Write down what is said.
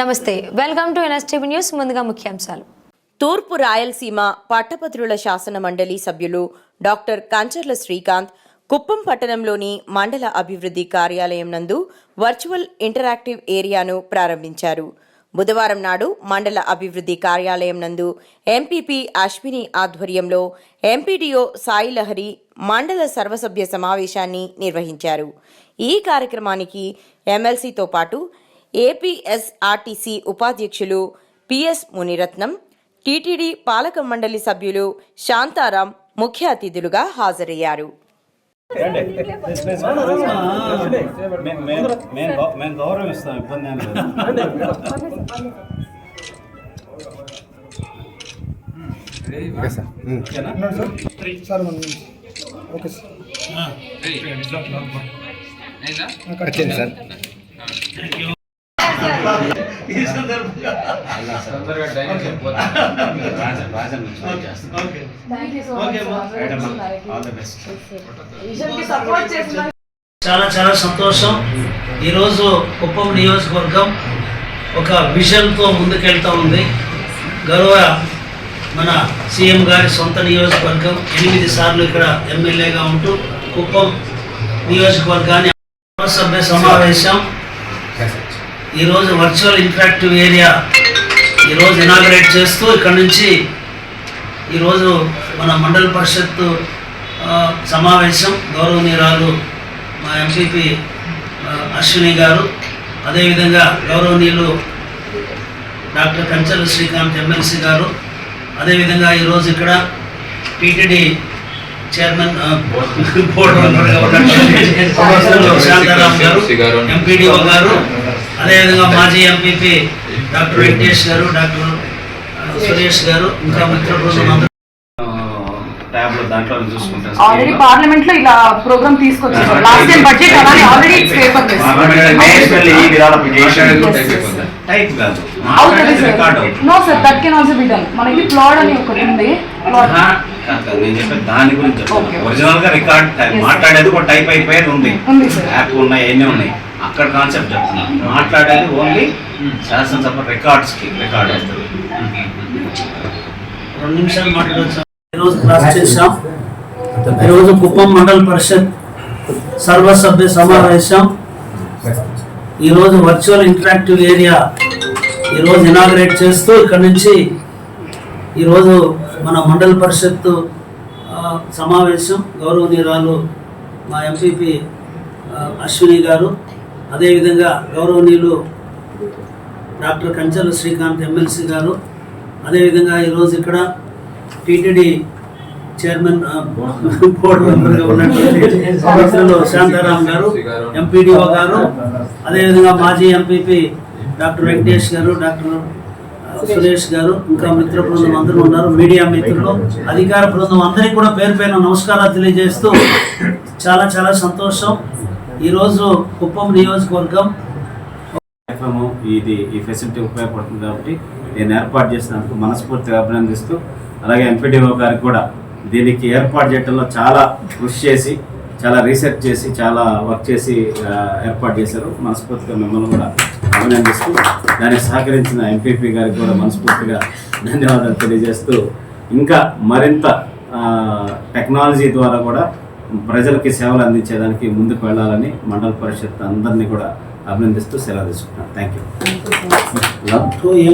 నమస్తే. Welcome to NSTV news ముందుగా ముఖ్యాంశాలు. తూర్పు రాయలసీమ పట్టభద్రుల శాసన మండలి సభ్యులు డాక్టర్ కంచర్ల శ్రీకాంత్ కుప్పం పట్టణంలోని మండల అభివృద్ధి కార్యాలయం నందు వర్చువల్ ఇంటరాక్టివ్ ఏరియాను ప్రారంభించారు. బుధవారం నాడు మండల అభివృద్ధి కార్యాలయం నందు ఎంపీపీ అశ్విని ఆధ్వర్యంలో ఎంపీడీఓ సాయి లహరి మండల సర్వసభ్య సమావేశాన్ని నిర్వహించారు. ఈ కార్యక్రమానికి ఎమ్మెల్సీతో పాటు ఏపీఎస్ఆర్టీసీ ఉపాధ్యక్షులు పిఎస్ మునిరత్నం టీటీడీ పాలక మండలి సభ్యులు శాంతారాం ముఖ్య అతిథులుగా హాజరయ్యారు. ఓకే వచ్చింది సార్? చాలా చాలా సంతోషం. ఈరోజు కుప్పం నియోజకవర్గం ఒక విజన్తో ముందుకెళ్తా ఉంది. గౌరవ మన సీఎం గారి సొంత నియోజకవర్గం. ఎనిమిది సార్లు ఇక్కడ ఎమ్మెల్యేగా ఉంటూ కుప్పం నియోజకవర్గాన్ని సభ్య సమావేశం ఈరోజు వర్చువల్ ఇంటరాక్టివ్ ఏరియా ఈరోజు ఇనాగరేట్ చేస్తూ ఇక్కడ నుంచి ఈరోజు మన మండల పరిషత్ సమావేశం గౌరవనీయురాలు మా ఎంపీపీ అశ్విని గారు. అదేవిధంగా గౌరవనీయులు డాక్టర్ కంచల శ్రీకాంత్ ఎమ్మెల్సీ గారు. అదేవిధంగా ఈరోజు ఇక్కడ టీటీడీ చైర్మన్ బోర్డు శాంతారాం గారు ఎంపీడీఓ గారు. అదేవిధంగా మాజీ ఎంపీపీ డాక్టర్ వెంకటేష్ గారు డాక్టర్ సురేష్ గారు ఇంకా మిత్ర బృందం ఆల్రెడీ పార్లమెంట్లో ఇలా ప్రోగ్రామ్ తీసుకొచ్చారు. లాస్ట్ టైం బడ్జెట్ అలానే ఆల్రెడీ పేపర్ నేషనల్ ఈ విధానం టైప్ కాదు. అవుతుంది మాట్లాడేది రికార్డ్ సార్ అవుతుంది no sir that can also be done మనకి ప్లాడ్ అని ఒకటి ఉంది. నేను చెప్పేది దాని గురించి. ఒరిజినల్గా రికార్డ్. మాట్లాడేది ఒక టైప్ అయిపోయేది ఉంది. యాప్ ఉన్నాయి అన్నీ ఉన్నాయి. అక్కడ కాన్సెప్ట్ చెప్తున్నాను మాట్లాడేది ఓన్లీ శాసనసభ రికార్డ్స్కి రికార్డ్ అవుతుంది రెండు నిమిషాలు మాట్లాడవచ్చు ఈరోజు క్లాస్ చేశాం. ఈరోజు కుప్పం మండల పరిషత్ సర్వసభ్య సమావేశం. ఈరోజు వర్చువల్ ఇంటరాక్టివ్ ఏరియా ఈరోజు ఇనాగ్రేట్ చేస్తూ ఇక్కడ నుంచి ఈరోజు మన మండల పరిషత్ సమావేశం గౌరవనీయురాలు మా ఎంపీపీ అశ్విని గారు. అదేవిధంగా గౌరవనీయులు డాక్టర్ కంచల శ్రీకాంత్ ఎమ్మెల్సీ గారు అదేవిధంగా ఈరోజు ఇక్కడ టీటీడీ చైర్మన్ బోర్డు మెంబర్గా ఉన్నటువంటి శాంతారాం గారు ఎంపీడీఓ గారు అదేవిధంగా మాజీ ఎంపీపీ డాక్టర్ వెంకటేష్ గారు డాక్టర్ సురేష్ గారు ఇంకా మిత్ర బృందం అందరూ ఉన్నారు మీడియా మిత్రులు అధికార బృందం అందరికీ కూడా పేరు పైన నమస్కారాలు తెలియజేస్తూ చాలా చాలా సంతోషం. ఈరోజు కుప్పం నియోజకవర్గం ఎఫ్ఎం ఇది ఈ ఫెసిలిటీ ఉపయోగపడుతుంది కాబట్టి నేను ఏర్పాటు చేసినందుకు మనస్ఫూర్తిగా అభినందిస్తూ అలాగే ఎంపీడీఓ గారికి కూడా దీనికి ఏర్పాటు చేయడంలో చాలా కృషి చేసి చాలా రీసెర్చ్ చేసి చాలా వర్క్ చేసి ఏర్పాటు చేశారు. మనస్ఫూర్తిగా మిమ్మల్ని కూడా అభినందిస్తూ దానికి సహకరించిన ఎంపీపీ గారికి కూడా మనస్ఫూర్తిగా ధన్యవాదాలు తెలియజేస్తూ ఇంకా మరింత టెక్నాలజీ ద్వారా కూడా ప్రజలకి సేవలు అందించేదానికి ముందుకు వెళ్ళాలని మండల పరిషత్ అందరినీ కూడా అభినందిస్తూ సెలవు తీసుకుంటున్నాను. Thank you